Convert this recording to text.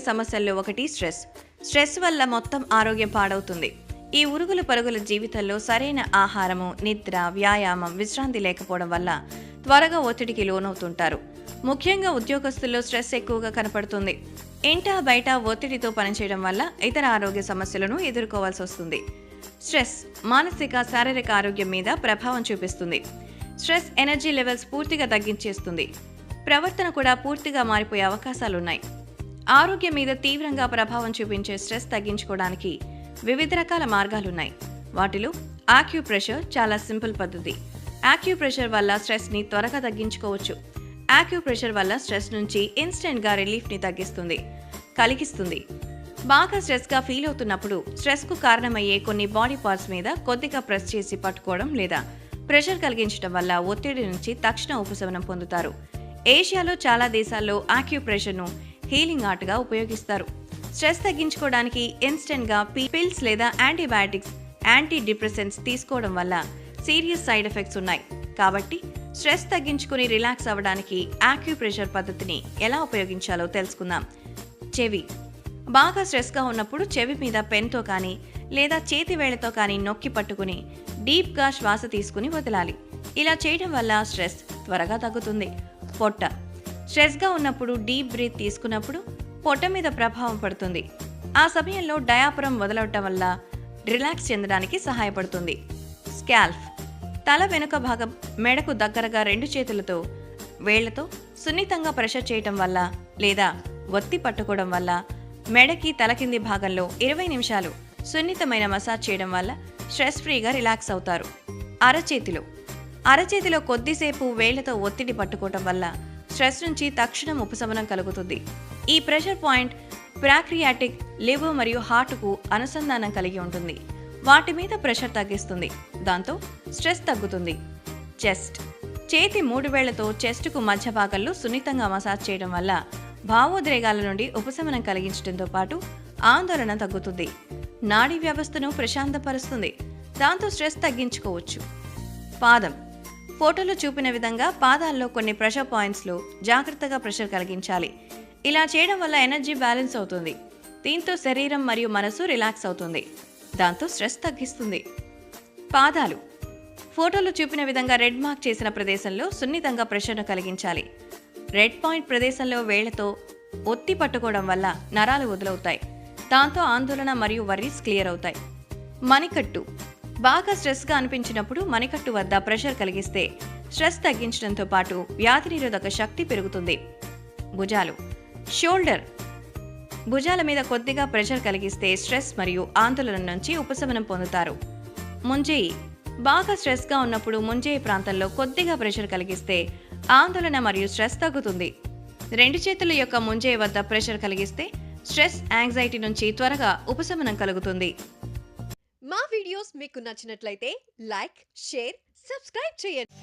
సమస్యల్లో ఒకటి stress. Stress వల్ల మొత్తం ఆరోగ్యం పాడవుతుంది. ఈ ఉరుగుల పరుగుల జీవితంలో సరైన ఆహారము నిద్ర వ్యాయామం విశ్రాంతి లేకపోవడం వల్ల త్వరగా ఒత్తిడికి లోనవుతుంటారు. ముఖ్యంగా ఉద్యోగస్తుల్లో స్ట్రెస్ ఎక్కువగా కనపడుతుంది. ఇంటా బయట ఒత్తిడితో పనిచేయడం వల్ల ఇతర ఆరోగ్య సమస్యలను ఎదుర్కోవాల్సి వస్తుంది. స్ట్రెస్ మానసిక శారీరక ఆరోగ్యం మీద ప్రభావం చూపిస్తుంది. స్ట్రెస్ ఎనర్జీ లెవెల్స్ పూర్తిగా తగ్గించేస్తుంది. ప్రవర్తన కూడా పూర్తిగా మారిపోయే అవకాశాలున్నాయి. ఆరోగ్యం మీద తీవ్రంగా ప్రభావం చూపించే స్ట్రెస్ తగ్గించుకోవడానికి వివిధ రకాల మార్గాలున్నాయి. వాటిలో ఆక్యూప్రెషర్ చాలా సింపుల్ పద్ధతి. ఆక్యూప్రెషర్ వల్ల స్ట్రెస్ని త్వరగా తగ్గించుకోవచ్చు. ఆక్యూప్రెషర్ వల్ల స్ట్రెస్ నుంచి ఇన్స్టెంట్గా రిలీఫ్ని తగ్గిస్తుంది కలిగిస్తుంది. బాగా స్ట్రెస్గా ఫీల్ అవుతున్నప్పుడు స్ట్రెస్కు కారణమయ్యే కొన్ని బాడీ పార్ట్స్ మీద కొద్దిగా ప్రెస్ చేసి పట్టుకోవడం లేదా ప్రెషర్ కలిగించడం వల్ల ఒత్తిడి నుంచి తక్షణ ఉపశమనం పొందుతారు. ఏషియాలో చాలా దేశాల్లో ఆక్యూప్రెషర్ను హీలింగ్ ఆర్ట్గా ఉపయోగిస్తారు. స్ట్రెస్ తగ్గించుకోవడానికి ఇన్స్టెంట్గా పిల్స్ లేదా యాంటీబయాటిక్స్ యాంటీ డిప్రెసెంట్స్ తీసుకోవడం వల్ల సీరియస్ సైడ్ ఎఫెక్ట్స్ ఉన్నాయి. కాబట్టి స్ట్రెస్ తగ్గించుకుని రిలాక్స్ అవ్వడానికి యాక్యూప్రెషర్ పద్ధతిని ఎలా ఉపయోగించాలో తెలుసుకుందాం. చెవి. బాగా స్ట్రెస్గా ఉన్నప్పుడు చెవి మీద పెన్తో కానీ లేదా చేతి వేళ్ళతో కానీ నొక్కి పట్టుకుని డీప్గా శ్వాస తీసుకుని వదలాలి. ఇలా చేయడం వల్ల స్ట్రెస్ త్వరగా తగ్గుతుంది. పొట్ట. స్ట్రెస్గా ఉన్నప్పుడు డీప్ బ్రీత్ తీసుకున్నప్పుడు పొట్ట మీద ప్రభావం పడుతుంది. ఆ సమయంలో డయాపురం వదలవటం వల్ల రిలాక్స్ చెందడానికి సహాయపడుతుంది. స్కాల్ఫ్. తల వెనుక భాగం మెడకు దగ్గరగా రెండు చేతులతో వేళ్ళతో సున్నితంగా ప్రెషర్ చేయటం వల్ల లేదా ఒత్తి పట్టుకోవడం వల్ల మెడకి తల కింది భాగంలో ఇరవై నిమిషాలు సున్నితమైన మసాజ్ చేయడం వల్ల స్ట్రెస్ ఫ్రీగా రిలాక్స్ అవుతారు. అరచేతిలో. అరచేతిలో కొద్దిసేపు వేళ్ళతో ఒత్తిడి పట్టుకోవటం వల్ల స్ట్రెస్ నుంచి తక్షణం ఉపశమనం కలుగుతుంది. ఈ ప్రెషర్ పాయింట్ ప్రాక్రియాటిక్ లివర్ మరియు హార్ట్కు అనుసంధానం కలిగి ఉంటుంది. వాటి మీద ప్రెషర్ తగ్గిస్తుంది. దాంతో స్ట్రెస్ తగ్గుతుంది. చెస్ట్. చేతి మూడు వేళ్ళతో చెస్ట్కు మధ్య భాగంలో సున్నితంగా మసాజ్ చేయడం వల్ల భావోద్రేగాల నుండి ఉపశమనం కలిగించడంతో పాటు ఆందోళన తగ్గుతుంది. నాడీ వ్యవస్థను ప్రశాంతపరుస్తుంది. దాంతో స్ట్రెస్ తగ్గించుకోవచ్చు. పాదం. ఫోటోలో చూపిన విధంగా పాదాల్లో కొన్ని ప్రెషర్ పాయింట్స్లో జాగ్రత్తగా ప్రెషర్ కలిగించాలి. ఇలా చేయడం వల్ల ఎనర్జీ బ్యాలెన్స్ అవుతుంది. దీంతో శరీరం మరియు మనసు రిలాక్స్ అవుతుంది. దాంతో స్ట్రెస్ తగ్గిస్తుంది. పాదాలు. ఫోటోలో చూపిన విధంగా రెడ్ మార్క్ చేసిన ప్రదేశంలో సున్నితంగా ప్రెషర్ను కలిగించాలి. రెడ్ పాయింట్ ప్రదేశంలో వేళ్ళతో ఒత్తి పట్టుకోవడం వల్ల నరాలు వదులవుతాయి. దాంతో ఆందోళన మరియు వర్రీస్ క్లియర్ అవుతాయి. మణికట్టు. బాగా స్ట్రెస్గా అనిపించినప్పుడు మణికట్టు వద్ద ప్రెషర్ కలిగిస్తే స్ట్రెస్ తగ్గించడంతో పాటు వ్యాధి నిరోధక శక్తి పెరుగుతుంది. భుజాలు. షోల్డర్. భుజాల మీద కొద్దిగా ప్రెషర్ కలిగిస్తే స్ట్రెస్ మరియు ఆందోళన నుంచి ఉపశమనం పొందుతారు. ముంజేయి. బాగా స్ట్రెస్గా ఉన్నప్పుడు ముంజేయి ప్రాంతంలో కొద్దిగా ప్రెషర్ కలిగిస్తే ఆందోళన మరియు స్ట్రెస్ తగ్గుతుంది. రెండు చేతుల యొక్క ముంజేయి వద్ద ప్రెషర్ కలిగిస్తే స్ట్రెస్ యాంగ్జైటీ నుంచి త్వరగా ఉపశమనం కలుగుతుంది. వీడియోస్ మీకు నచ్చినట్లయితే లైక్ షేర్ సబ్స్క్రైబ్ చేయండి.